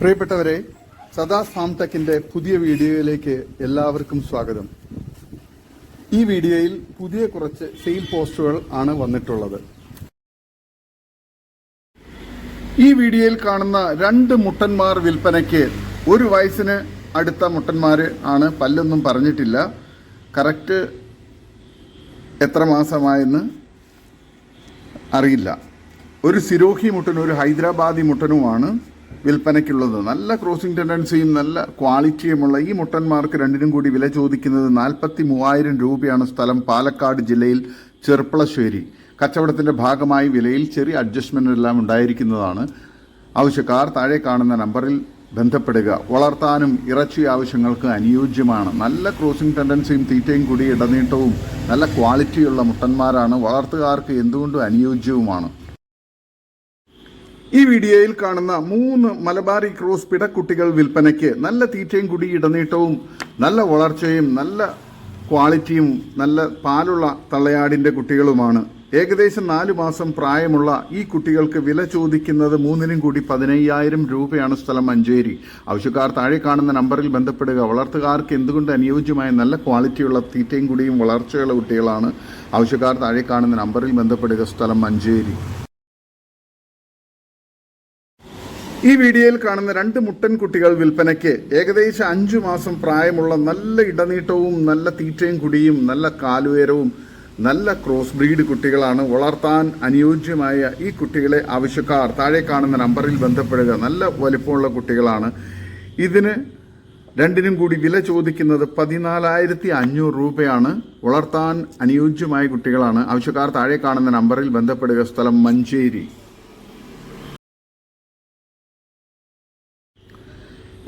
പ്രിയപ്പെട്ടവരെ സദാ ഫാംടെക്കിന്റെ പുതിയ വീഡിയോയിലേക്ക് എല്ലാവർക്കും സ്വാഗതം. ഈ വീഡിയോയിൽ പുതിയ കുറച്ച് സെയിൽ പോസ്റ്റുകൾ ആണ് വന്നിട്ടുള്ളത്. ഈ വീഡിയോയിൽ കാണുന്ന രണ്ട് മുട്ടന്മാർ വിൽപ്പനയ്ക്ക് ഒരു വയസ്സിന് അടുത്ത മുട്ടന്മാർ ആണ് പല്ലൊന്നും പറഞ്ഞിട്ടില്ല. കറക്റ്റ് എത്ര മാസമായെന്ന് അറിയില്ല. ഒരു സിരോഹി മുട്ടനും ഒരു ഹൈദരാബാദി മുട്ടനുമാണ് വിൽപ്പനയ്ക്കുള്ളത്. നല്ല ക്രോസിംഗ് ടെൻഡൻസിയും നല്ല ക്വാളിറ്റിയുമുള്ള ഈ മുട്ടന്മാർക്ക് രണ്ടിനും കൂടി വില ചോദിക്കുന്നത് നാൽപ്പത്തി മൂവായിരം രൂപയാണ് സ്ഥലം പാലക്കാട് ജില്ലയിൽ ചെർപ്പളശ്ശേരി. കച്ചവടത്തിന്റെ ഭാഗമായി വിലയിൽ ചെറിയ അഡ്ജസ്റ്റ്മെന്റ് എല്ലാം ഉണ്ടായിരിക്കുന്നതാണ്. ആവശ്യക്കാർ താഴെ കാണുന്ന നമ്പറിൽ ബന്ധപ്പെടുക. വളർത്താനും ഇറച്ചി ആവശ്യങ്ങൾക്ക് അനുയോജ്യമാണ്. നല്ല ക്രോസിംഗ് ടെൻഡൻസിയും തീറ്റയും കൂടി ഇടനീട്ടവും നല്ല ക്വാളിറ്റിയുള്ള മുട്ടന്മാരാണ്. വളർത്തുകാർക്ക് എന്തുകൊണ്ടും അനുയോജ്യവുമാണ്. ഈ വീഡിയോയിൽ കാണുന്ന മൂന്ന് മലബാറി ക്രോസ് പിടക്കുട്ടികൾ വിൽപ്പനയ്ക്ക് നല്ല തീറ്റയും കൂടി ഇടനീട്ടവും നല്ല വളർച്ചയും നല്ല ക്വാളിറ്റിയും നല്ല പാലുള്ള തള്ളയാടിന്റെ കുട്ടികളുമാണ്. ഏകദേശം നാലു മാസം പ്രായമുള്ള ഈ കുട്ടികൾക്ക് വില ചോദിക്കുന്നത് മൂന്നിനും കൂടി പതിനയ്യായിരം രൂപയാണ് സ്ഥലം മഞ്ചേരി. ആവശ്യക്കാർ താഴെ കാണുന്ന നമ്പറിൽ ബന്ധപ്പെടുക. വളർത്തുകാർക്ക് എന്തുകൊണ്ട് അനുയോജ്യമായ നല്ല ക്വാളിറ്റിയുള്ള തീറ്റയും കുടിയും വളർച്ചയുള്ള കുട്ടികളാണ്? ആവശ്യക്കാർ താഴെ കാണുന്ന നമ്പറിൽ ബന്ധപ്പെടുക. സ്ഥലം മഞ്ചേരി. ഈ വീഡിയോയിൽ കാണുന്ന രണ്ട് മുട്ടൻ കുട്ടികൾ വിൽപ്പനയ്ക്ക് ഏകദേശം അഞ്ചു മാസം പ്രായമുള്ള നല്ല ഇടനീട്ടവും നല്ല തീറ്റയും കുടിയും നല്ല കാലുയരവും നല്ല ക്രോസ് ബ്രീഡ് കുട്ടികളാണ് വളർത്താൻ അനുയോജ്യമായ ഈ കുട്ടികളെ ആവശ്യക്കാർ. താഴെ കാണുന്ന നമ്പറിൽ ബന്ധപ്പെടുക. നല്ല വലിപ്പമുള്ള കുട്ടികളാണ്. ഇതിന് രണ്ടിനും കൂടി വില ചോദിക്കുന്നത് പതിനാലായിരത്തി അഞ്ഞൂറ് രൂപയാണ്. വളർത്താൻ അനുയോജ്യമായ കുട്ടികളാണ്. ആവശ്യക്കാർ താഴെ കാണുന്ന നമ്പറിൽ ബന്ധപ്പെടുക. സ്ഥലം മഞ്ചേരി.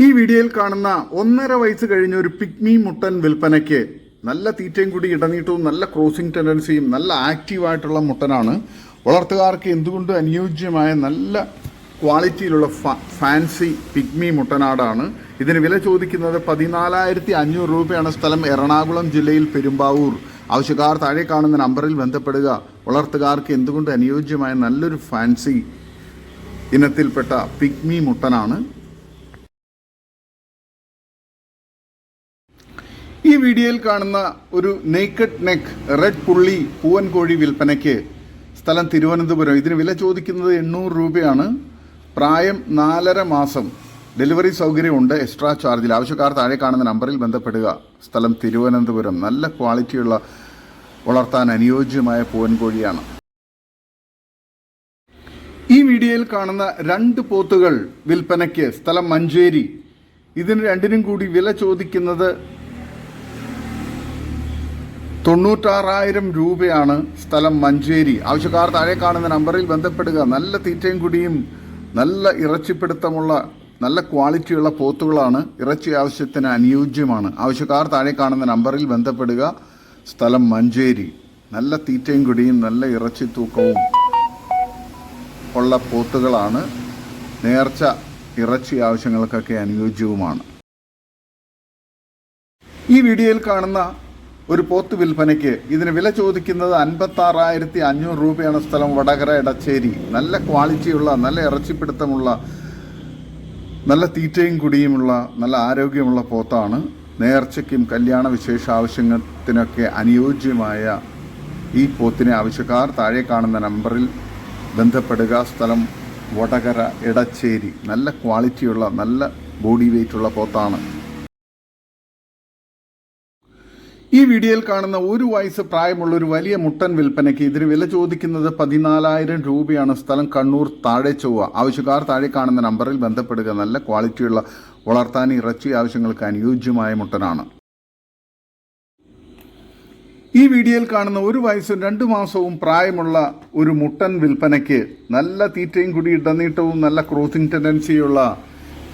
ഈ വീഡിയോയിൽ കാണുന്ന ഒന്നര വയസ്സ് കഴിഞ്ഞ ഒരു പിഗ്മി മുട്ടൻ വിൽപ്പനയ്ക്ക് നല്ല തീറ്റയും കൂടി ഇടനീട്ടവും നല്ല ക്രോസിംഗ് ടെൻഡൻസിയും നല്ല ആക്റ്റീവായിട്ടുള്ള മുട്ടനാണ്. വളർത്തുകാർക്ക് എന്തുകൊണ്ടും അനുയോജ്യമായ നല്ല ക്വാളിറ്റിയിലുള്ള ഫാൻസി പിഗ്മി മുട്ടനാടാണ്? ഇതിന് വില ചോദിക്കുന്നത് പതിനാലായിരത്തി അഞ്ഞൂറ് രൂപയാണ് സ്ഥലം എറണാകുളം ജില്ലയിൽ പെരുമ്പാവൂർ. ആവശ്യക്കാർ താഴെ കാണുന്ന നമ്പറിൽ ബന്ധപ്പെടുക. വളർത്തുകാർക്ക് എന്തുകൊണ്ട് അനുയോജ്യമായ നല്ലൊരു ഫാൻസി ഇനത്തിൽപ്പെട്ട പിഗ്മി മുട്ടനാണ്? ഈ വീഡിയോയിൽ കാണുന്ന ഒരു നെയ്ക്കഡ് നെക്ക് റെഡ് പുള്ളി പൂവൻ കോഴി വിൽപ്പനയ്ക്ക് സ്ഥലം തിരുവനന്തപുരം. ഇതിന് വില ചോദിക്കുന്നത് എണ്ണൂറ് രൂപയാണ്. പ്രായം നാലര മാസം. ഡെലിവറി സൗകര്യമുണ്ട്. എക്സ്ട്രാ ചാർജിൽ. ആവശ്യക്കാർ താഴെ കാണുന്ന നമ്പറിൽ ബന്ധപ്പെടുക. സ്ഥലം തിരുവനന്തപുരം. നല്ല ക്വാളിറ്റിയുള്ള വളർത്താൻ അനുയോജ്യമായ പൂവൻ കോഴിയാണ് ഈ വീഡിയോയിൽ കാണുന്ന രണ്ട് പോത്തുകൾ വിൽപ്പനയ്ക്ക്. സ്ഥലം മഞ്ചേരി. ഇതിന് രണ്ടിനും കൂടി വില ചോദിക്കുന്നത് തൊണ്ണൂറ്റാറായിരം രൂപയാണ് സ്ഥലം മഞ്ചേരി. ആവശ്യക്കാർ താഴെ കാണുന്ന നമ്പറിൽ ബന്ധപ്പെടുക. നല്ല തീറ്റയും കുടിയും നല്ല ഇറച്ചിപ്പിടുത്തമുള്ള നല്ല ക്വാളിറ്റിയുള്ള പോത്തുകളാണ് ഇറച്ചി ആവശ്യത്തിന് അനുയോജ്യമാണ്. ആവശ്യക്കാർ താഴെ കാണുന്ന നമ്പറിൽ ബന്ധപ്പെടുക. സ്ഥലം മഞ്ചേരി. നല്ല തീറ്റയും കുടിയും നല്ല ഇറച്ചി തൂക്കവും ഉള്ള പോത്തുകളാണ്. നേർച്ച ഇറച്ചി ആവശ്യങ്ങൾക്കൊക്കെ അനുയോജ്യവുമാണ്. ഈ വീഡിയോയിൽ കാണുന്ന ഒരു പോത്ത് വിൽപ്പനയ്ക്ക് ഇതിന് വില ചോദിക്കുന്നത് അൻപത്തി ആറായിരത്തി അഞ്ഞൂറ് രൂപയാണ് സ്ഥലം വടകര ഇടച്ചേരി നല്ല ക്വാളിറ്റിയുള്ള നല്ല ഇറച്ചിപ്പിടുത്തമുള്ള നല്ല തീറ്റയും കുടിയുമുള്ള നല്ല ആരോഗ്യമുള്ള പോത്താണ്. നേർച്ചയ്ക്കും കല്യാണ വിശേഷ ആവശ്യത്തിനൊക്കെ അനുയോജ്യമായ ഈ പോത്തിനെ ആവശ്യക്കാർ താഴെ കാണുന്ന നമ്പറിൽ ബന്ധപ്പെടുക. സ്ഥലം വടകര ഇടച്ചേരി നല്ല ക്വാളിറ്റിയുള്ള നല്ല ബോഡി വെയിറ്റുള്ള പോത്താണ്. ഈ വീഡിയോയിൽ കാണുന്ന ഒരു വയസ്സ് പ്രായമുള്ള ഒരു വലിയ മുട്ടൻ വിൽപ്പനയ്ക്ക് ഇതിന് വില ചോദിക്കുന്നത് പതിനാലായിരം രൂപയാണ്. സ്ഥലം കണ്ണൂർ താഴെ ചൊവ്വ. ആവശ്യക്കാർ താഴെ കാണുന്ന നമ്പറിൽ ബന്ധപ്പെടുക. നല്ല ക്വാളിറ്റിയുള്ള വളർത്താൻ ഇറച്ചി ആവശ്യങ്ങൾക്ക് അനുയോജ്യമായ മുട്ടനാണ്. ഈ വീഡിയോയിൽ കാണുന്ന ഒരു വയസ്സും രണ്ട് മാസവും പ്രായമുള്ള ഒരു മുട്ടൻ വിൽപ്പനയ്ക്ക് നല്ല തീറ്റയും കൂടി ഇടനീട്ടവും നല്ല ക്രോസിംഗ് ടെൻഡൻസിയുള്ള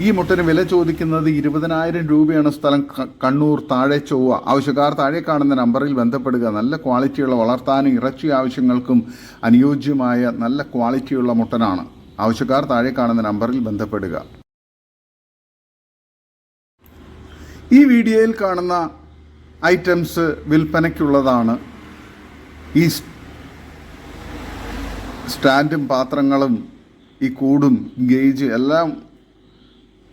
ഈ മുട്ടന് വില ചോദിക്കുന്നത് ഇരുപതിനായിരം രൂപയാണ് സ്ഥലം. കണ്ണൂർ താഴെ ചൊവ്വ. ആവശ്യക്കാർ താഴെ കാണുന്ന നമ്പറിൽ ബന്ധപ്പെടുക. നല്ല ക്വാളിറ്റിയുള്ള വളർത്താനും ഇറച്ചി ആവശ്യങ്ങൾക്കും അനുയോജ്യമായ നല്ല ക്വാളിറ്റിയുള്ള മുട്ടനാണ്. ആവശ്യക്കാർ താഴെ കാണുന്ന നമ്പറിൽ ബന്ധപ്പെടുക. ഈ വീഡിയോയിൽ കാണുന്ന ഐറ്റംസ് വിൽപ്പനയ്ക്കുള്ളതാണ്. ഈ സ്റ്റാൻഡും പാത്രങ്ങളും ഈ കൂടും ഗേജ് എല്ലാം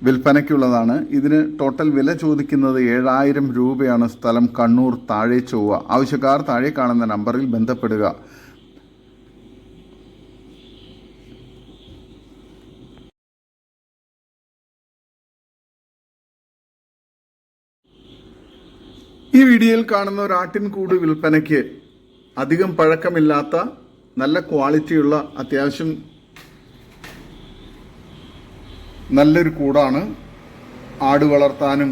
വിൽപ്പനയ്ക്കുള്ളതാണ്. ഇതിന് ടോട്ടൽ വില ചോദിക്കുന്നത് ഏഴായിരം രൂപയാണ്. സ്ഥലം കണ്ണൂർ താഴെ ചൊവ്വ. ആവശ്യക്കാർ താഴെ കാണുന്ന നമ്പറിൽ ബന്ധപ്പെടുക. ഈ വീഡിയോയിൽ കാണുന്ന ഒരു ആട്ടിൻകൂട് വിൽപ്പനയ്ക്ക് അധികം പഴക്കമില്ലാത്ത നല്ല ക്വാളിറ്റിയുള്ള അത്യാവശ്യം നല്ലൊരു കൂടാണ്. ആട് വളർത്താനും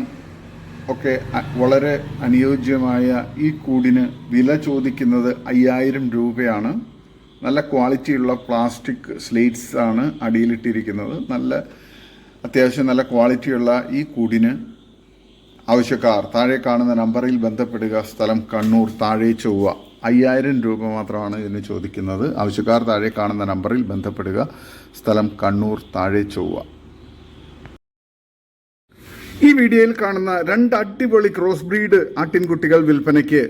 ഒക്കെ വളരെ അനുയോജ്യമായ ഈ കൂടിന് വില ചോദിക്കുന്നത് അയ്യായിരം രൂപയാണ്. നല്ല ക്വാളിറ്റിയുള്ള പ്ലാസ്റ്റിക് സ്ലേറ്റ്സ് ആണ് അടിയിലിട്ടിരിക്കുന്നത്. നല്ല അത്യാവശ്യം നല്ല ക്വാളിറ്റിയുള്ള ഈ കൂടിന് ആവശ്യക്കാർ താഴെ കാണുന്ന നമ്പറിൽ ബന്ധപ്പെടുക സ്ഥലം കണ്ണൂർ താഴെ ചൊവ്വ. അയ്യായിരം രൂപ മാത്രമാണ് ഇതിന് ചോദിക്കുന്നത്. ആവശ്യക്കാർ താഴെ കാണുന്ന നമ്പറിൽ ബന്ധപ്പെടുക സ്ഥലം കണ്ണൂർ താഴെ ചൊവ്വ. ഈ വീഡിയോയിൽ കാണുന്ന രണ്ട് അടിപൊളി ക്രോസ് ബ്രീഡ് ആട്ടിൻകുട്ടികൾ വിൽപ്പനയ്ക്ക്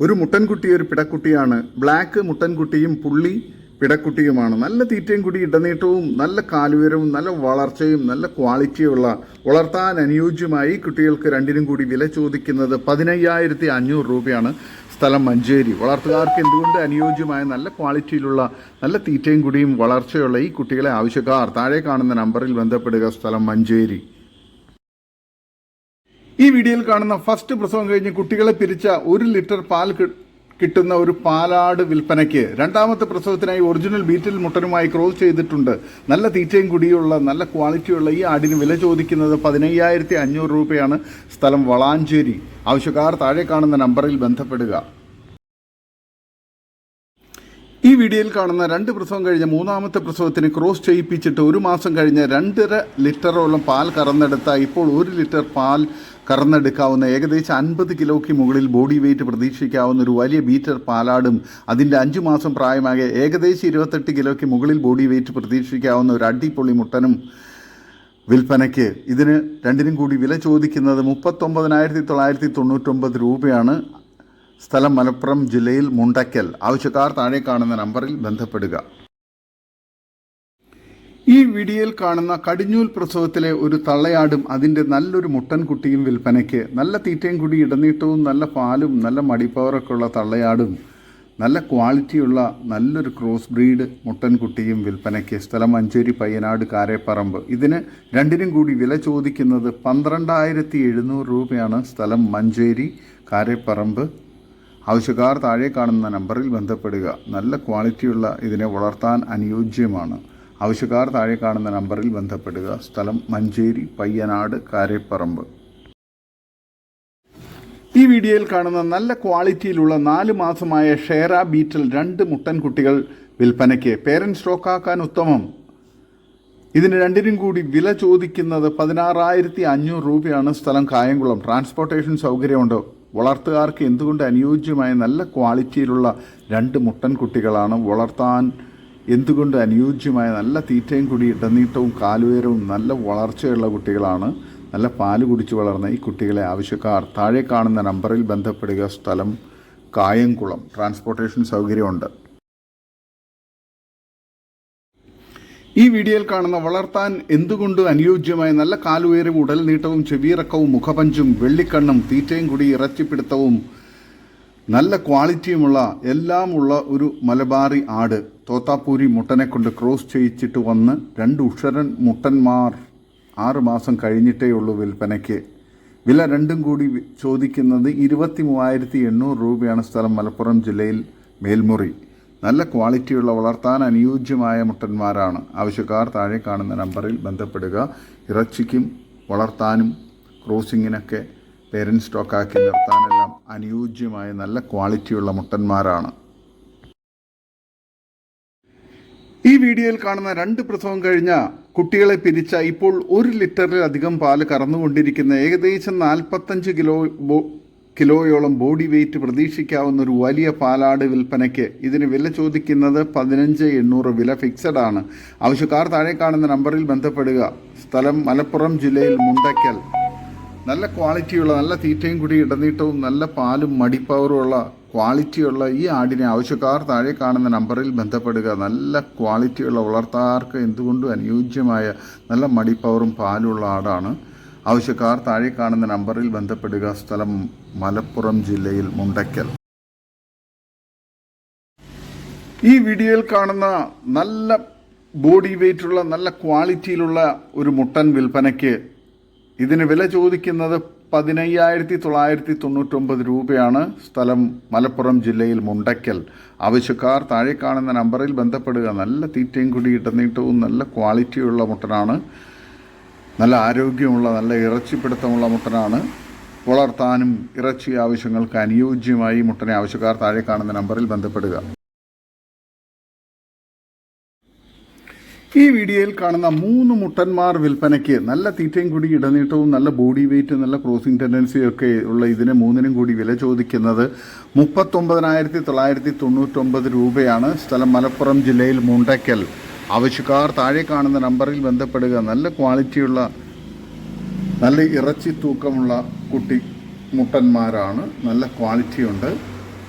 ഒരു മുട്ടൻകുട്ടി ഒരു പിടക്കുട്ടിയാണ്. ബ്ലാക്ക് മുട്ടൻകുട്ടിയും പുള്ളി പിടക്കുട്ടിയുമാണ്. നല്ല തീറ്റയും കൂടി ഇടനീട്ടവും നല്ല കാലുയരവും നല്ല വളർച്ചയും നല്ല ക്വാളിറ്റിയുള്ള വളർത്താൻ അനുയോജ്യമായി കുട്ടികൾക്ക് രണ്ടിനും കൂടി വില ചോദിക്കുന്നത് പതിനയ്യായിരത്തി അഞ്ഞൂറ് രൂപയാണ് സ്ഥലം മഞ്ചേരി. വളർത്തുകാർക്ക് എന്തുകൊണ്ട് അനുയോജ്യമായ നല്ല ക്വാളിറ്റിയിലുള്ള നല്ല തീറ്റയും കൂടിയും വളർച്ചയുള്ള ഈ കുട്ടികളെ ആവശ്യക്കാർ? താഴെ കാണുന്ന നമ്പറിൽ ബന്ധപ്പെടുക സ്ഥലം മഞ്ചേരി. ഈ വീഡിയോയിൽ കാണുന്ന ഫസ്റ്റ് പ്രസവം കഴിഞ്ഞ് കുട്ടികളെ പിരിച്ച ഒരു ലിറ്റർ പാൽ കിട്ടുന്ന ഒരു പാലാട് വിൽപ്പനയ്ക്ക് രണ്ടാമത്തെ പ്രസവത്തിനായി ഒറിജിനൽ ബീറ്റിൽ മുട്ടനുമായി ക്രോസ് ചെയ്തിട്ടുണ്ട്. നല്ല തീറ്റയും കുടിയുള്ള നല്ല ക്വാളിറ്റിയുള്ള ഈ ആടിന് വില ചോദിക്കുന്നത് പതിനയ്യായിരത്തി അഞ്ഞൂറ് രൂപയാണ്. സ്ഥലം വളാഞ്ചേരി. ആവശ്യക്കാർ താഴെ കാണുന്ന നമ്പറിൽ ബന്ധപ്പെടുക. ഈ വീഡിയോയിൽ കാണുന്ന രണ്ട് പ്രസവം കഴിഞ്ഞ മൂന്നാമത്തെ പ്രസവത്തിന് ക്രോസ് ചെയ്യിപ്പിച്ചിട്ട് ഒരു മാസം കഴിഞ്ഞ് രണ്ടര ലിറ്ററോളം പാൽ കറന്നെടുത്ത ഇപ്പോൾ ഒരു ലിറ്റർ പാൽ കറന്നെടുക്കാവുന്ന ഏകദേശം അൻപത് കിലോയ്ക്ക് മുകളിൽ ബോഡി വെയിറ്റ് പ്രതീക്ഷിക്കാവുന്ന ഒരു വലിയ ബീറ്റർ പാലാടും അതിന്റെ അഞ്ചു മാസം പ്രായമായ ഏകദേശം ഇരുപത്തെട്ട് കിലോയ്ക്ക് മുകളിൽ ബോഡി വെയിറ്റ് പ്രതീക്ഷിക്കാവുന്ന ഒരു അടിപൊളി മുട്ടനും വിൽപ്പനയ്ക്ക്. ഇതിന് രണ്ടിനും കൂടി വില ചോദിക്കുന്നത് മുപ്പത്തൊമ്പതിനായിരത്തി തൊള്ളായിരത്തി തൊണ്ണൂറ്റൊമ്പത് രൂപയാണ്. സ്ഥലം മലപ്പുറം ജില്ലയിൽ മുണ്ടക്കൽ. ആവശ്യക്കാർ താഴെ കാണുന്ന നമ്പറിൽ ബന്ധപ്പെടുക. ഈ വീഡിയോയിൽ കാണുന്ന കടിഞ്ഞൂൽ പ്രസവത്തിലെ ഒരു തള്ളയാടും അതിന്റെ നല്ലൊരു മുട്ടൻകുട്ടിയും വിൽപ്പനയ്ക്ക് നല്ല തീറ്റയും കൂടി ഇടനീട്ടവും നല്ല പാലും നല്ല മടിപ്പവറൊക്കെ ഉള്ള തള്ളയാടും നല്ല ക്വാളിറ്റിയുള്ള നല്ലൊരു ക്രോസ് ബ്രീഡ് മുട്ടൻകുട്ടിയും വിൽപ്പനയ്ക്ക് സ്ഥലം മഞ്ചേരി പയ്യനാട് കാരേപ്പറമ്പ്. ഇതിന് രണ്ടിനും കൂടി വില ചോദിക്കുന്നത് പന്ത്രണ്ടായിരത്തി എഴുന്നൂറ് രൂപയാണ് സ്ഥലം മഞ്ചേരി കാരേപ്പറമ്പ്. ആവശ്യക്കാർ താഴെ കാണുന്ന നമ്പറിൽ ബന്ധപ്പെടുക. നല്ല ക്വാളിറ്റിയുള്ള ഇതിനെ വളർത്താൻ അനുയോജ്യമാണ്. ആവശ്യക്കാർ താഴെ കാണുന്ന നമ്പറിൽ ബന്ധപ്പെടുക. സ്ഥലം മഞ്ചേരി പയ്യനാട് കാരേപ്പറമ്പ്. ഈ വീഡിയോയിൽ കാണുന്ന നല്ല ക്വാളിറ്റിയിലുള്ള നാല് മാസമായ ഷേറ ബീറ്റൽ രണ്ട് മുട്ടൻകുട്ടികൾ വിൽപ്പനയ്ക്ക് പേരന്റ് സ്റ്റോക്കാക്കാൻ ഉത്തമം. ഇതിന് രണ്ടിനും കൂടി വില ചോദിക്കുന്നത് പതിനാറായിരത്തി അഞ്ഞൂറ് രൂപയാണ്. സ്ഥലം കായംകുളം. ട്രാൻസ്പോർട്ടേഷൻ സൗകര്യമുണ്ട്. വളർത്തുകാർക്ക് എന്തുകൊണ്ട് അനുയോജ്യമായ നല്ല ക്വാളിറ്റിയിലുള്ള രണ്ട് മുട്ടൻകുട്ടികളാണ് വളർത്താൻ എന്തുകൊണ്ട് അനുയോജ്യമായ നല്ല തീറ്റയും കൂടി ഇടനീട്ടവും കാലുയരവും നല്ല വളർച്ചയുള്ള കുട്ടികളാണ് നല്ല പാൽ കുടിച്ചു വളർന്ന ഈ കുട്ടികളെ ആവശ്യക്കാർ താഴെ കാണുന്ന നമ്പറിൽ ബന്ധപ്പെടുക സ്ഥലം കായംകുളം. ട്രാൻസ്പോർട്ടേഷൻ സൗകര്യമുണ്ട്. ഈ വീഡിയോയിൽ കാണുന്ന വളർത്താൻ എന്തുകൊണ്ട് അനുയോജ്യമായ നല്ല കാലുയരവും ഉടൽ നീട്ടവും ചെവിയിറക്കവും മുഖപഞ്ചും വെള്ളിക്കണ്ണും തീറ്റയും കൂടി ഇറച്ചിപ്പിടുത്തവും നല്ല ക്വാളിറ്റിയുമുള്ള എല്ലാമുള്ള ഒരു മലബാറി ആട് തോത്താപ്പൂരി മുട്ടനെ കൊണ്ട് ക്രോസ് ചെയ്യിച്ചിട്ട് വന്ന് രണ്ട് ഉഷരൻ മുട്ടന്മാർ ആറ് മാസം കഴിഞ്ഞിട്ടേ ഉള്ളൂ വിൽപ്പനയ്ക്ക്. വില രണ്ടും കൂടി ചോദിക്കുന്നത് ഇരുപത്തി മൂവായിരത്തി എണ്ണൂറ് രൂപയാണ് സ്ഥലം മലപ്പുറം ജില്ലയിൽ മേൽമുറി. നല്ല ക്വാളിറ്റിയുള്ള വളർത്താൻ അനുയോജ്യമായ മുട്ടന്മാരാണ്. ആവശ്യക്കാർ താഴെ കാണുന്ന നമ്പറിൽ ബന്ധപ്പെടുക. ഇറച്ചിക്കും വളർത്താനും ക്രോസിങ്ങിനൊക്കെ പേരൻസ് സ്റ്റോക്കാക്കി നിർത്താനെല്ലാം അനുയോജ്യമായ നല്ല ക്വാളിറ്റിയുള്ള മുട്ടന്മാരാണ്. ഈ വീഡിയോയിൽ കാണുന്ന രണ്ട് പ്രസവം കഴിഞ്ഞ കുട്ടികളെ പിരിച്ച ഇപ്പോൾ ഒരു ലിറ്ററിലധികം പാൽ കറന്നുകൊണ്ടിരിക്കുന്ന ഏകദേശം നാൽപ്പത്തഞ്ച് കിലോ കിലോയോളം ബോഡി വെയിറ്റ് പ്രതീക്ഷിക്കാവുന്ന ഒരു വലിയ പാലാട് വിൽപ്പനയ്ക്ക് ഇതിന് വില ചോദിക്കുന്നത് പതിനഞ്ച് എണ്ണൂറ് വില ഫിക്സഡ് ആണ്. ആവശ്യക്കാർ താഴെ കാണുന്ന നമ്പറിൽ ബന്ധപ്പെടുക. സ്ഥലം മലപ്പുറം ജില്ലയിൽ മുണ്ടയ്ക്കൽ നല്ല ക്വാളിറ്റിയുള്ള നല്ല തീറ്റയും കൂടി ഇടനീട്ടവും നല്ല പാലും മടിപ്പവറുമുള്ള ക്വാളിറ്റിയുള്ള ഈ ആടിനെ ആവശ്യക്കാർ താഴെ കാണുന്ന നമ്പറിൽ ബന്ധപ്പെടുക. നല്ല ക്വാളിറ്റിയുള്ള വളർത്താർക്ക് എന്തുകൊണ്ടും അനുയോജ്യമായ നല്ല മടിപ്പവറും പാലുമുള്ള ആടാണ്. ആവശ്യക്കാർ താഴെ കാണുന്ന നമ്പറിൽ ബന്ധപ്പെടുക. സ്ഥലം മലപ്പുറം ജില്ലയിൽ മുണ്ടയ്ക്കൽ ഈ വീഡിയോയിൽ കാണുന്ന നല്ല ബോഡി വെയിറ്റുള്ള നല്ല ക്വാളിറ്റിയിലുള്ള ഒരു മുട്ടൻ വിൽപ്പനയ്ക്ക് ഇതിന് വില ചോദിക്കുന്നത് പതിനയ്യായിരത്തി തൊള്ളായിരത്തി തൊണ്ണൂറ്റൊമ്പത് രൂപയാണ് സ്ഥലം മലപ്പുറം ജില്ലയിൽ മുണ്ടയ്ക്കൽ. ആവശ്യക്കാർ താഴെ കാണുന്ന നമ്പറിൽ ബന്ധപ്പെടുക. നല്ല തീറ്റയും കൂടി ഇടനീട്ടവും നല്ല ക്വാളിറ്റിയുള്ള മുട്ടനാണ്. നല്ല ആരോഗ്യമുള്ള നല്ല ഇറച്ചിപ്പിടുത്തമുള്ള മുട്ടനാണ്. വളർത്താനും ഇറച്ചി ആവശ്യങ്ങൾക്ക് അനുയോജ്യമായി മുട്ടനെ ആവശ്യക്കാർ താഴെ കാണുന്ന നമ്പറിൽ ബന്ധപ്പെടുക. ഈ വീഡിയോയിൽ കാണുന്ന മൂന്ന് മുട്ടന്മാർ വിൽപ്പനയ്ക്ക് നല്ല തീറ്റയും കൂടി ഇടനീട്ടവും നല്ല ബോഡി വെയിറ്റ് നല്ല ക്രോസിംഗ് ടെൻഡൻസിയും ഒക്കെ ഉള്ള ഇതിന് മൂന്നിനും കൂടി വില ചോദിക്കുന്നത് മുപ്പത്തൊമ്പതിനായിരത്തി തൊള്ളായിരത്തി തൊണ്ണൂറ്റൊമ്പത് രൂപയാണ്. സ്ഥലം മലപ്പുറം ജില്ലയിൽ മുണ്ടയ്ക്കൽ ആവശ്യക്കാർ താഴെ കാണുന്ന നമ്പറിൽ ബന്ധപ്പെടുക. നല്ല ക്വാളിറ്റിയുള്ള നല്ല ഇറച്ചി തൂക്കമുള്ള കുട്ടി മുട്ടന്മാരാണ്. നല്ല ക്വാളിറ്റിയുണ്ട്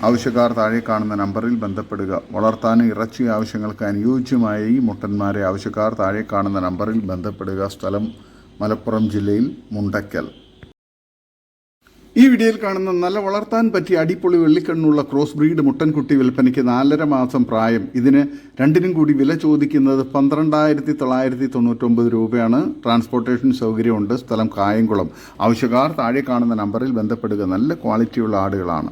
ആവശ്യക്കാർ താഴെ കാണുന്ന നമ്പറിൽ ബന്ധപ്പെടുക. വളർത്താൻ ഇറച്ചി ആവശ്യങ്ങൾക്ക് അനുയോജ്യമായ ഈ മുട്ടന്മാരെ ആവശ്യക്കാർ താഴെ കാണുന്ന നമ്പറിൽ ബന്ധപ്പെടുക. സ്ഥലം മലപ്പുറം ജില്ലയിൽ മുണ്ടക്കൽ. ഈ വീഡിയോയിൽ കാണുന്ന നല്ല വളർത്താൻ പറ്റിയ അടിപൊളി വെള്ളിക്കണ്ണുള്ള ക്രോസ് ബ്രീഡ് മുട്ടൻകുട്ടി വിൽപ്പനയ്ക്ക് നാലര മാസം പ്രായം. ഇതിന് രണ്ടിനും കൂടി വില ചോദിക്കുന്നത് പന്ത്രണ്ടായിരത്തി തൊള്ളായിരത്തി തൊണ്ണൂറ്റൊമ്പത് രൂപയാണ്. ട്രാൻസ്പോർട്ടേഷൻ സൗകര്യമുണ്ട്. സ്ഥലം കായംകുളം. ആവശ്യക്കാർ താഴെ കാണുന്ന നമ്പറിൽ ബന്ധപ്പെടുക. നല്ല ക്വാളിറ്റിയുള്ള ആടുകളാണ്.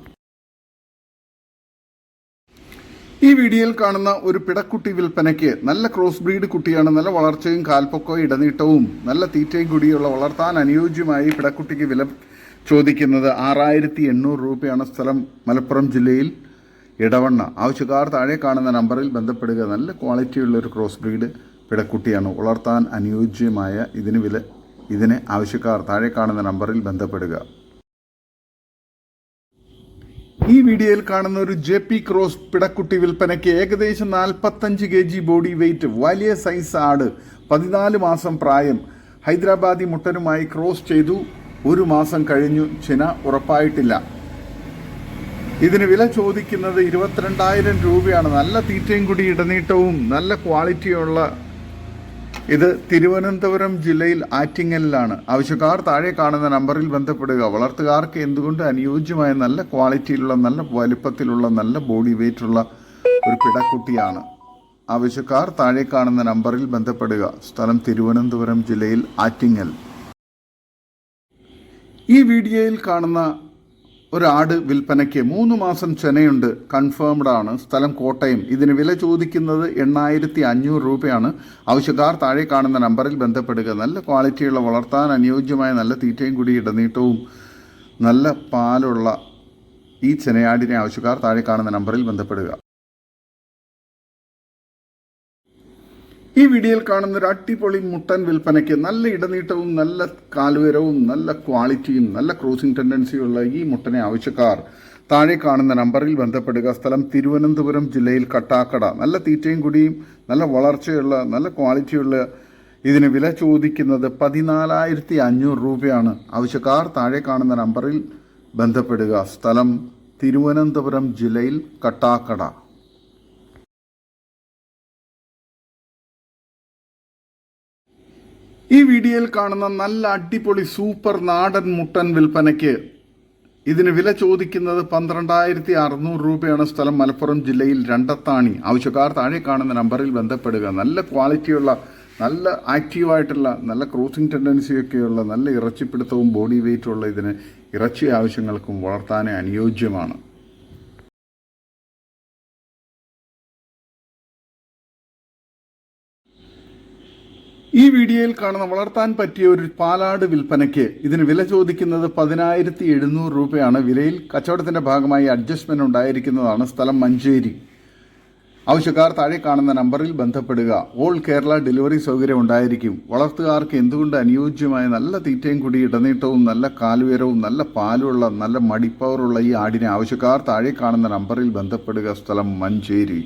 ഈ വീഡിയോയിൽ കാണുന്ന ഒരു പിടക്കുട്ടി വിൽപ്പനയ്ക്ക് നല്ല ക്രോസ് ബ്രീഡ് കുട്ടിയാണ് നല്ല വളർച്ചയും കാൽപ്പൊക്കവും ഇടനീട്ടവും നല്ല തീറ്റയും കൂടിയുള്ള വളർത്താൻ അനുയോജ്യമായി പിടക്കുട്ടിക്ക് വില ചോദിക്കുന്നത് ആറായിരത്തി എണ്ണൂറ് രൂപയാണ് സ്ഥലം മലപ്പുറം ജില്ലയിൽ ഇടവണ്ണ. ആവശ്യക്കാർ താഴെ കാണുന്ന നമ്പറിൽ ബന്ധപ്പെടുക. നല്ല ക്വാളിറ്റിയുള്ള ഒരു ക്രോസ് ബ്രീഡ് പിടക്കുട്ടിയാണ്. വളർത്താൻ അനുയോജ്യമായ ഇതിന് വില ഇതിന് ആവശ്യക്കാർ താഴെ കാണുന്ന നമ്പറിൽ ബന്ധപ്പെടുക. ഈ വീഡിയോയിൽ കാണുന്ന ഒരു ജെ പി ക്രോസ് പിടക്കുട്ടി വിൽപ്പനയ്ക്ക് ഏകദേശം നാൽപ്പത്തഞ്ച് കെ ജി ബോഡി വെയിറ്റ് വലിയ സൈസ് ആട് പതിനാല് മാസം പ്രായം. ഹൈദരാബാദി മുട്ടനുമായി ക്രോസ് ചെയ്തു. ഒരു മാസം കഴിഞ്ഞു. ചിന ഉറപ്പായിട്ടില്ല. ഇതിന് വില ചോദിക്കുന്നത് ഇരുപത്തിരണ്ടായിരം രൂപയാണ്. നല്ല തീറ്റയും കൂടി ഇടനീട്ടവും നല്ല ക്വാളിറ്റിയുള്ള ഇത് തിരുവനന്തപുരം ജില്ലയിൽ ആറ്റിങ്ങലിലാണ്. ആവശ്യക്കാർ താഴെ കാണുന്ന നമ്പറിൽ ബന്ധപ്പെടുക. വളർത്തുകാർക്ക് എന്തുകൊണ്ട് അനുയോജ്യമായ നല്ല ക്വാളിറ്റിയിലുള്ള നല്ല വലിപ്പത്തിലുള്ള നല്ല ബോഡി വെയിറ്റുള്ള ഒരു പിടക്കുട്ടിയാണ്? ആവശ്യക്കാർ താഴെ കാണുന്ന നമ്പറിൽ ബന്ധപ്പെടുക. സ്ഥലം തിരുവനന്തപുരം ജില്ലയിൽ ആറ്റിങ്ങൽ. ഈ വീഡിയോയിൽ കാണുന്ന ഒരാട് വിൽപ്പനയ്ക്ക് മൂന്ന് മാസം ചെനയുണ്ട്. കൺഫേംഡ് ആണ്. സ്ഥലം കോട്ടയം. ഇതിന് വില ചോദിക്കുന്നത് എണ്ണായിരത്തി അഞ്ഞൂറ് രൂപയാണ്. ആവശ്യക്കാർ താഴെ കാണുന്ന നമ്പറിൽ ബന്ധപ്പെടുക. നല്ല ക്വാളിറ്റിയുള്ള വളർത്താൻ അനുയോജ്യമായ നല്ല തീറ്റയും കൂടി ഇടനീട്ടവും നല്ല പാലുള്ള ഈ ചെനയാടിനെ ആവശ്യക്കാർ താഴെ കാണുന്ന നമ്പറിൽ ബന്ധപ്പെടുക. ഈ വീഡിയോയിൽ കാണുന്ന ഒരു അടിപൊളി മുട്ടൻ വിൽപ്പനയ്ക്ക് നല്ല ഇടനീട്ടവും നല്ല കാലുയരവും നല്ല ക്വാളിറ്റിയും നല്ല ക്രോസിംഗ് ടെൻഡൻസിയുള്ള ഈ മുട്ടനെ ആവശ്യക്കാർ താഴെ കാണുന്ന നമ്പറിൽ ബന്ധപ്പെടുക. സ്ഥലം തിരുവനന്തപുരം ജില്ലയിൽ കട്ടാക്കട. നല്ല തീറ്റയും കുടിയും നല്ല വളർച്ചയുള്ള നല്ല ക്വാളിറ്റിയുള്ള ഇതിന് വില ചോദിക്കുന്നത് പതിനാലായിരത്തി അഞ്ഞൂറ് രൂപയാണ്. ആവശ്യക്കാർ താഴെ കാണുന്ന നമ്പറിൽ ബന്ധപ്പെടുക. സ്ഥലം തിരുവനന്തപുരം ജില്ലയിൽ കട്ടാക്കട. ഈ വീഡിയോയിൽ കാണുന്ന നല്ല അടിപൊളി സൂപ്പർ നാടൻ മുട്ടൻ വിൽപ്പനയ്ക്ക് ഇതിന് വില ചോദിക്കുന്നത് പന്ത്രണ്ടായിരത്തി അറുന്നൂറ് രൂപയാണ് സ്ഥലം മലപ്പുറം ജില്ലയിൽ രണ്ടത്താണി. ആവശ്യക്കാർ താഴെ കാണുന്ന നമ്പറിൽ ബന്ധപ്പെടുക. നല്ല ക്വാളിറ്റിയുള്ള നല്ല ആക്റ്റീവായിട്ടുള്ള നല്ല ക്രോസിംഗ് ടെൻഡൻസിയൊക്കെയുള്ള നല്ല ഇറച്ചിപ്പിടുത്തവും ബോഡി വെയിറ്റും ഉള്ള ഇതിന് ഇറച്ചി ആവശ്യങ്ങൾക്കും വളർത്താനേ അനുയോജ്യമാണ്. ഈ വീഡിയോയിൽ കാണുന്ന വളർത്താൻ പറ്റിയ ഒരു പാലാട് വിൽപ്പനയ്ക്ക് ഇതിന് വില ചോദിക്കുന്നത് പതിനായിരത്തി എഴുന്നൂറ് രൂപയാണ്. വിലയിൽ കച്ചവടത്തിന്റെ ഭാഗമായി അഡ്ജസ്റ്റ്മെന്റ് ഉണ്ടായിരിക്കുന്നതാണ് സ്ഥലം മഞ്ചേരി. ആവശ്യക്കാർ താഴെ കാണുന്ന നമ്പറിൽ ബന്ധപ്പെടുക. ഓൾ കേരള ഡെലിവറി സൗകര്യം ഉണ്ടായിരിക്കും. വളർത്തുകാർക്ക് എന്തുകൊണ്ട് അനുയോജ്യമായ നല്ല തീറ്റയും കൂടി ഇടനീട്ടവും നല്ല കാലുയരവും നല്ല പാലുള്ള നല്ല മടിപ്പവറുള്ള ഈ ആടിനെ ആവശ്യക്കാർ താഴെ കാണുന്ന നമ്പറിൽ ബന്ധപ്പെടുക. സ്ഥലം മഞ്ചേരി.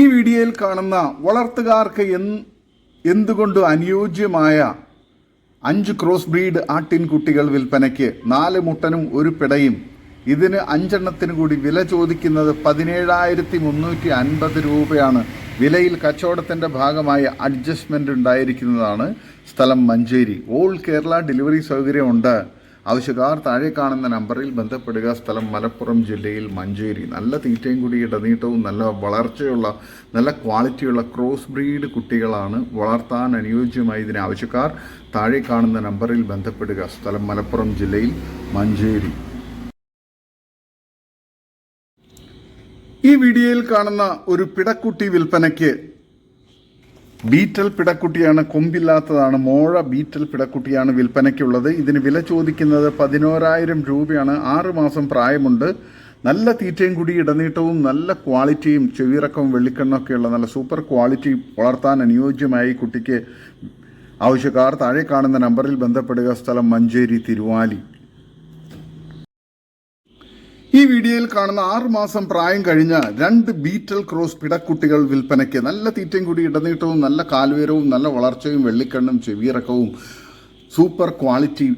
ഈ വീഡിയോയിൽ കാണുന്ന വളർത്തുകാർക്ക് എന്തുകൊണ്ട് അനുയോജ്യമായ അഞ്ച് ക്രോസ് ബ്രീഡ് ആട്ടിൻകുട്ടികൾ വിൽപ്പനയ്ക്ക് നാല് മുട്ടനും ഒരു പിടയും? ഇതിന് അഞ്ചെണ്ണത്തിന് കൂടി വില ചോദിക്കുന്നത് പതിനേഴായിരത്തി മുന്നൂറ്റി അൻപത് രൂപയാണ്. വിലയിൽ കച്ചവടത്തിന്റെ ഭാഗമായ അഡ്ജസ്റ്റ്മെന്റ് ഉണ്ടായിരിക്കുന്നതാണ് സ്ഥലം മഞ്ചേരി. ഓൾ കേരള ഡെലിവറി സൗകര്യമുണ്ട്. ആവശ്യക്കാർ താഴെ കാണുന്ന നമ്പറിൽ ബന്ധപ്പെടുക. സ്ഥലം മലപ്പുറം ജില്ലയിൽ മഞ്ചേരി. നല്ല തീറ്റയും കൂടി ഇടനീട്ടവും നല്ല വളർച്ചയുള്ള നല്ല ക്വാളിറ്റിയുള്ള ക്രോസ് ബ്രീഡ് കുട്ടികളാണ് വളർത്താൻ അനുയോജ്യമായി ഇതിന് ആവശ്യക്കാർ താഴെ കാണുന്ന നമ്പറിൽ ബന്ധപ്പെടുക. സ്ഥലം മലപ്പുറം ജില്ലയിൽ മഞ്ചേരി. ഈ വീഡിയോയിൽ കാണുന്ന ഒരു പിടക്കുട്ടി വിൽപ്പനയ്ക്ക് ബീറ്റൽ പിടക്കുട്ടിയാണ് കൊമ്പില്ലാത്തതാണ്. മോഴ ബീറ്റൽ പിടക്കുട്ടിയാണ് വിൽപ്പനയ്ക്കുള്ളത്. ഇതിന് വില ചോദിക്കുന്നത് പതിനോരായിരം രൂപയാണ്. ആറ് മാസം പ്രായമുണ്ട്. നല്ല തീറ്റയും കൂടി ഇടനീട്ടവും നല്ല ക്വാളിറ്റിയും ചെവിയിറക്കവും വെള്ളിക്കണ്ണൊക്കെയുള്ള നല്ല സൂപ്പർ ക്വാളിറ്റി വളർത്താൻ അനുയോജ്യമായി കുട്ടിക്ക് ആവശ്യക്കാർ താഴെ കാണുന്ന നമ്പറിൽ ബന്ധപ്പെടുക. സ്ഥലം മഞ്ചേരി തിരുവാലി. ഈ വീഡിയോയിൽ കാണുന്ന ആറ് മാസം പ്രായം കഴിഞ്ഞ രണ്ട് ബീറ്റൽ ക്രോസ് പിടക്കുട്ടികൾ വിൽപ്പനയ്ക്ക് നല്ല തീറ്റയും കൂടി ഇടനീട്ടവും നല്ല കാൽവേരവും നല്ല വളർച്ചയും വെള്ളിക്കണ്ണും ചെവിയിറക്കവും സൂപ്പർ ക്വാളിറ്റി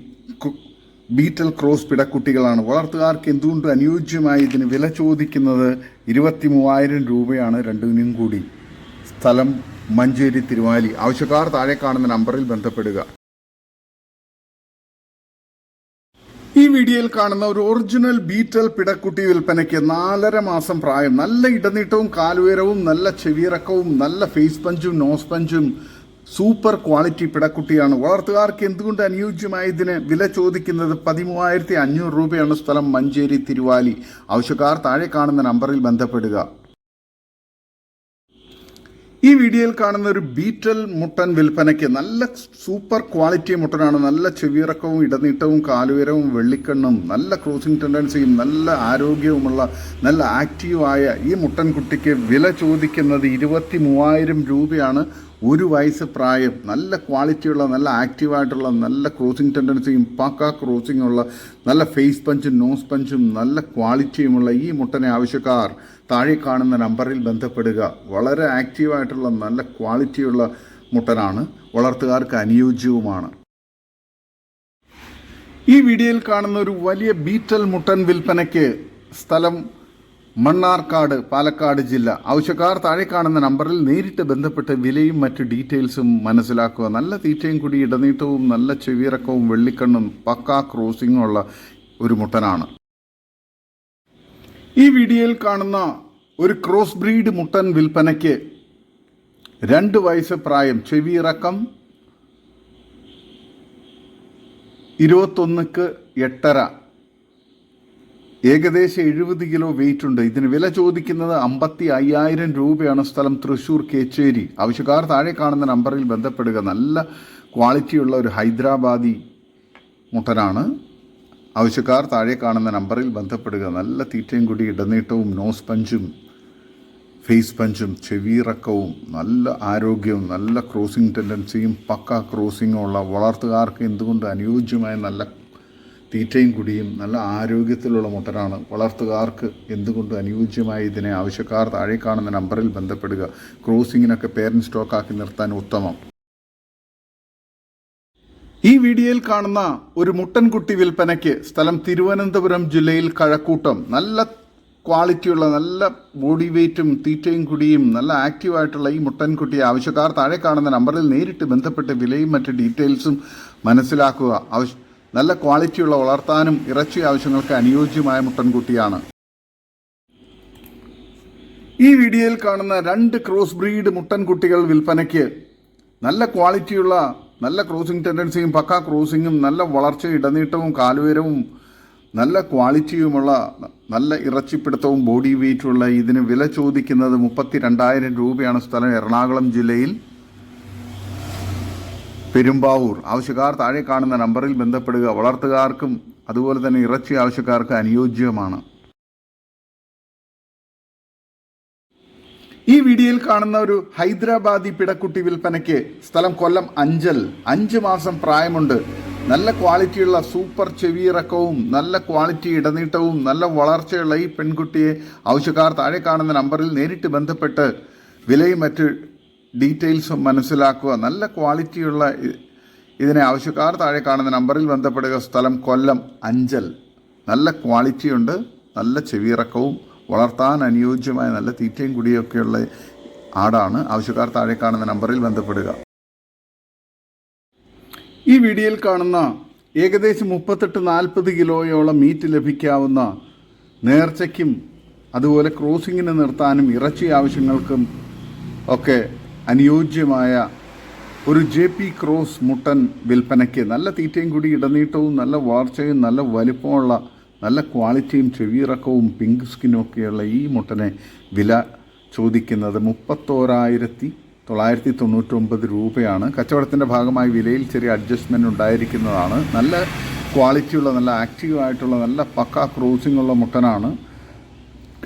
ബീറ്റൽ ക്രോസ് പിടക്കുട്ടികളാണ്. വളർത്തുകാർക്ക് എന്തുകൊണ്ട് അനുയോജ്യമായി ഇതിന് വില ചോദിക്കുന്നത്? ഇരുപത്തി മൂവായിരം രൂപയാണ് രണ്ടിനും കൂടി. സ്ഥലം മഞ്ചേരി തിരുവാലി. ആവശ്യക്കാർ താഴെ കാണുന്ന നമ്പറിൽ ബന്ധപ്പെടുക. ഈ വീഡിയോയിൽ കാണുന്ന ഒരു ഒറിജിനൽ ബീറ്റൽ പിടക്കുട്ടി വിൽപ്പനയ്ക്ക് നാലര മാസം പ്രായം. നല്ല ഇടനീട്ടവും കാലുയരവും നല്ല ചെവിയിറക്കവും നല്ല ഫേസ് പഞ്ചും നോസ് പഞ്ചും സൂപ്പർ ക്വാളിറ്റി പിടക്കുട്ടിയാണ്. വളർത്തുകാർക്ക് എന്തുകൊണ്ട് അനുയോജ്യമായ ഇതിന് വില ചോദിക്കുന്നത് പതിമൂവായിരത്തി അഞ്ഞൂറ് രൂപയാണ് സ്ഥലം മഞ്ചേരി തിരുവാലി. ആവശ്യക്കാർ താഴെ കാണുന്ന നമ്പറിൽ ബന്ധപ്പെടുക. ഈ വീഡിയോയിൽ കാണുന്ന ഒരു ബീറ്റൽ മുട്ടൻ വിൽപ്പനയ്ക്ക് നല്ല സൂപ്പർ ക്വാളിറ്റി മുട്ടനാണ്. നല്ല ചെവിയിറക്കവും ഇടനീട്ടവും കാലുയരവും വെള്ളിക്കണ്ണും നല്ല ക്രോസിംഗ് ടെൻഡൻസിയും നല്ല ആരോഗ്യവുമുള്ള നല്ല ആക്റ്റീവായ ഈ മുട്ടൻ കുട്ടിക്ക് വില ചോദിക്കുന്നത് ഇരുപത്തി മൂവായിരം രൂപയാണ്. ഒരു വയസ്സ് പ്രായം നല്ല ക്വാളിറ്റിയുള്ള നല്ല ആക്റ്റീവായിട്ടുള്ള നല്ല ക്രോസിംഗ് ടെൻഡൻസിയും പാക്ക ക്രോസിംഗ് ഉള്ള നല്ല ഫേസ് പഞ്ചും നോസ് പഞ്ചും നല്ല ക്വാളിറ്റിയുമുള്ള ഈ മുട്ടനെ ആവശ്യക്കാർ താഴെ കാണുന്ന നമ്പറിൽ ബന്ധപ്പെടുക. വളരെ ആക്റ്റീവായിട്ടുള്ള നല്ല ക്വാളിറ്റിയുള്ള മുട്ടനാണ്. വളർത്തുകാർക്ക് അനുയോജ്യവുമാണ്. ഈ വീഡിയോയിൽ കാണുന്ന ഒരു വലിയ ബീറ്റൽ മുട്ടൻ വിൽപ്പനയ്ക്ക് സ്ഥലം മണ്ണാർക്കാട് പാലക്കാട് ജില്ല. ആവശ്യക്കാർ താഴെ കാണുന്ന നമ്പറിൽ നേരിട്ട് ബന്ധപ്പെട്ട് വിലയും മറ്റ് ഡീറ്റെയിൽസും മനസ്സിലാക്കുക. നല്ല തീറ്റയും കൂടി ഇടനീട്ടവും നല്ല ചെവിയിറക്കവും വെള്ളിക്കണ്ണും പക്കാ ക്രോസിങ്ങും ഉള്ള ഒരു മുട്ടനാണ്. ഈ വീഡിയോയിൽ കാണുന്ന ഒരു ക്രോസ് ബ്രീഡ് മുട്ടൻ വിൽപ്പനയ്ക്ക് രണ്ട് വയസ്സ് പ്രായം ചെവിയിറക്കം ഇരുപത്തൊന്നിക്ക് എട്ടര. ഏകദേശം എഴുപത് കിലോ വെയിറ്റ് ഉണ്ട്. ഇതിന് വില ചോദിക്കുന്നത് അമ്പത്തി അയ്യായിരം രൂപയാണ് സ്ഥലം തൃശ്ശൂർ കേച്ചേരി. ആവശ്യക്കാർ താഴെ കാണുന്ന നമ്പറിൽ ബന്ധപ്പെടുക. നല്ല ക്വാളിറ്റിയുള്ള ഒരു ഹൈദരാബാദി മുട്ടനാണ്. ആവശ്യക്കാർ താഴെ കാണുന്ന നമ്പറിൽ ബന്ധപ്പെടുക. നല്ല തീറ്റയും കൂടി ഇടനീട്ടവും നോസ് പഞ്ചും ഫേസ് പഞ്ചും ചെവിയിറക്കവും നല്ല ആരോഗ്യവും നല്ല ക്രോസിംഗ് ടെൻഡൻസിയും പക്ക ക്രോസിങ്ങും ഉള്ള വളർത്തുകാർക്ക് എന്തുകൊണ്ട് അനുയോജ്യമായ നല്ല തീറ്റയും കുടിയും നല്ല ആരോഗ്യത്തിലുള്ള മുട്ടനാണ് വളർത്തുകാർക്ക് എന്തുകൊണ്ട് അനുയോജ്യമായ ഇതിനെ ആവശ്യക്കാർ താഴെ കാണുന്ന നമ്പറിൽ ബന്ധപ്പെടുക. ക്രോസിങ്ങിനൊക്കെ പേരൻസ് സ്റ്റോക്കാക്കി നിർത്താൻ ഉത്തമം. ഈ വീഡിയോയിൽ കാണുന്ന ഒരു മുട്ടൻകുട്ടി വിൽപ്പനയ്ക്ക് സ്ഥലം തിരുവനന്തപുരം ജില്ലയിൽ കഴക്കൂട്ടം. നല്ല ക്വാളിറ്റിയുള്ള നല്ല ബോഡി വെയ്റ്റും തീറ്റയും കുടിയും നല്ല ആക്റ്റീവായിട്ടുള്ള ഈ മുട്ടൻകുട്ടി ആവശ്യക്കാർ താഴെ കാണുന്ന നമ്പറിൽ നേരിട്ട് ബന്ധപ്പെട്ട് വിലയും മറ്റ് ഡീറ്റെയിൽസും മനസ്സിലാക്കുക. ആവശ്യ നല്ല ക്വാളിറ്റിയുള്ള വളർത്താനും ഇറച്ചി ആവശ്യങ്ങൾക്ക് അനുയോജ്യമായ മുട്ടൻകുട്ടിയാണ്. ഈ വീഡിയോയിൽ കാണുന്ന രണ്ട് ക്രോസ് ബ്രീഡ് മുട്ടൻകുട്ടികൾ വിൽപ്പനയ്ക്ക് നല്ല ക്വാളിറ്റിയുള്ള നല്ല ക്രോസിംഗ് ടെൻഡൻസിയും പക്ക ക്രോസിങ്ങും നല്ല വളർച്ച ഇടനീട്ടവും കാലുയരവും നല്ല ക്വാളിറ്റിയുമുള്ള നല്ല ഇറച്ചിപ്പിടുത്തവും ബോഡി വെയിറ്റുള്ള ഇതിന് വില ചോദിക്കുന്നത് മുപ്പത്തി രണ്ടായിരം രൂപയാണ് സ്ഥലം എറണാകുളം ജില്ലയിൽ. പെരുമ്പാവൂർ. ആവശ്യക്കാർ താഴെ കാണുന്ന നമ്പറിൽ ബന്ധപ്പെടുക. വളർത്തുകാർക്കും അതുപോലെ തന്നെ ഇറച്ചി ആവശ്യക്കാർക്ക് അനുയോജ്യമാണ്. ഈ വീഡിയോയിൽ കാണുന്ന ഒരു ഹൈദരാബാദി പിടക്കുട്ടി വിൽപ്പനയ്ക്ക് സ്ഥലം കൊല്ലം അഞ്ചൽ. അഞ്ച് മാസം പ്രായമുണ്ട്. നല്ല ക്വാളിറ്റിയുള്ള സൂപ്പർ ചെവിയിറക്കവും നല്ല ക്വാളിറ്റി ഇടനീട്ടവും നല്ല വളർച്ചയുള്ള ഈ പെൺകുട്ടിയെ ആവശ്യക്കാർ താഴെ കാണുന്ന നമ്പറിൽ നേരിട്ട് ബന്ധപ്പെട്ട് വിലയും മറ്റ് ഡീറ്റെയിൽസും മനസ്സിലാക്കുക. നല്ല ക്വാളിറ്റിയുള്ള ഇതിനെ ആവശ്യക്കാർ താഴെ കാണുന്ന നമ്പറിൽ ബന്ധപ്പെടുക. സ്ഥലം കൊല്ലം അഞ്ചൽ. നല്ല ക്വാളിറ്റിയുണ്ട് നല്ല ചെവിയിറക്കവും വളർത്താൻ അനുയോജ്യമായ നല്ല തീറ്റയും കുടിയൊക്കെയുള്ള ആടാണ്. ആവശ്യക്കാർ താഴെ കാണുന്ന നമ്പറിൽ ബന്ധപ്പെടുക. ഈ വീഡിയോയിൽ കാണുന്ന ഏകദേശം മുപ്പത്തെട്ട് നാൽപ്പത് കിലോയോളം മീറ്റ് ലഭിക്കാവുന്ന നേർച്ചയ്ക്കും അതുപോലെ ക്രോസിങ്ങിന് നിർത്താനും ഇറച്ചി ആവശ്യങ്ങൾക്കും ഒക്കെ അനുയോജ്യമായ ഒരു ജെ പി ക്രോസ് മുട്ടൻ വിൽപ്പനയ്ക്ക് നല്ല തീറ്റയും കൂടി ഇടനീട്ടവും നല്ല വളർച്ചയും നല്ല വലിപ്പമുള്ള നല്ല ക്വാളിറ്റിയും ചെവിയിറക്കവും പിങ്ക് സ്കിന്നും ഒക്കെയുള്ള ഈ മുട്ടനെ വില ചോദിക്കുന്നത് മുപ്പത്തോരായിരത്തി തൊള്ളായിരത്തി തൊണ്ണൂറ്റൊമ്പത് രൂപയാണ്. കച്ചവടത്തിന്റെ ഭാഗമായി വിലയിൽ ചെറിയ അഡ്ജസ്റ്റ്മെന്റ് ഉണ്ടായിരിക്കുന്നതാണ്. നല്ല ക്വാളിറ്റിയുള്ള നല്ല ആക്റ്റീവ് ആയിട്ടുള്ള നല്ല പക്ക ക്രൂസിംഗ് ഉള്ള മുട്ടനാണ്.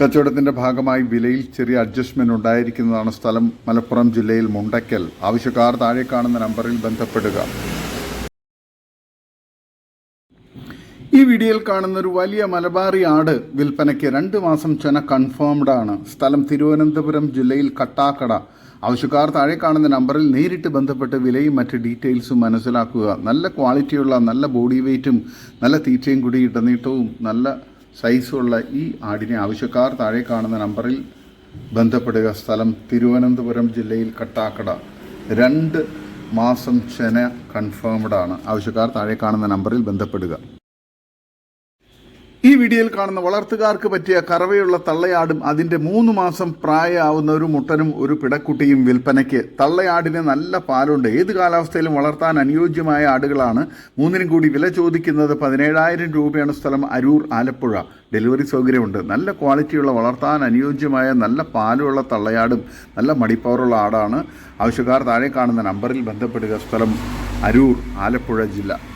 കച്ചവടത്തിന്റെ ഭാഗമായി വിലയിൽ ചെറിയ അഡ്ജസ്റ്റ്മെന്റ് ഉണ്ടായിരിക്കുന്നതാണ് സ്ഥലം. മലപ്പുറം ജില്ലയിൽ മുണ്ടയ്ക്കൽ ആവശ്യക്കാർ താഴെ കാണുന്ന നമ്പറിൽ ബന്ധപ്പെടുക. ഈ വീഡിയോയിൽ കാണുന്ന ഒരു വലിയ മലബാറി ആട് വിൽപ്പനയ്ക്ക് രണ്ട് മാസം ചെന കൺഫേംഡ് ആണ്. സ്ഥലം തിരുവനന്തപുരം ജില്ലയിൽ കട്ടാക്കട. ആവശ്യക്കാർ താഴെ കാണുന്ന നമ്പറിൽ നേരിട്ട് ബന്ധപ്പെട്ട് വിലയും മറ്റ് ഡീറ്റെയിൽസും മനസ്സിലാക്കുക. നല്ല ക്വാളിറ്റിയുള്ള നല്ല ബോഡി വെയ്റ്റും നല്ല തീറ്റയും കൂടി ഇടനീട്ടവും നല്ല സൈസുള്ള ഈ ആടിനെ ആവശ്യക്കാർ താഴെ കാണുന്ന നമ്പറിൽ ബന്ധപ്പെടുക. സ്ഥലം തിരുവനന്തപുരം ജില്ലയിൽ കട്ടാക്കട. രണ്ട് മാസം ചെന കൺഫേംഡ് ആണ്. ആവശ്യക്കാർ താഴെ കാണുന്ന നമ്പറിൽ ബന്ധപ്പെടുക. ഈ വീഡിയോയിൽ കാണുന്ന വളർത്തുകാർക്ക് പറ്റിയ കറവയുള്ള തള്ളയാടും അതിന്റെ മൂന്ന് മാസം പ്രായമാവുന്ന ഒരു മുട്ടനും ഒരു പിടക്കുട്ടിയും വിൽപ്പനയ്ക്ക്. തള്ളയാടിന് നല്ല പാലുണ്ട്. ഏത് കാലാവസ്ഥയിലും വളർത്താൻ അനുയോജ്യമായ ആടുകളാണ്. മൂന്നിനും കൂടി വില ചോദിക്കുന്നത് പതിനേഴായിരം രൂപയാണ് സ്ഥലം അരൂർ ആലപ്പുഴ. ഡെലിവറി സൗകര്യമുണ്ട്. നല്ല ക്വാളിറ്റിയുള്ള വളർത്താൻ അനുയോജ്യമായ നല്ല പാലുള്ള തള്ളയാടും നല്ല മടിപ്പവറുള്ള ആടാണ്. ആവശ്യക്കാർ താഴെ കാണുന്ന നമ്പറിൽ ബന്ധപ്പെടുക. സ്ഥലം അരൂർ ആലപ്പുഴ ജില്ല.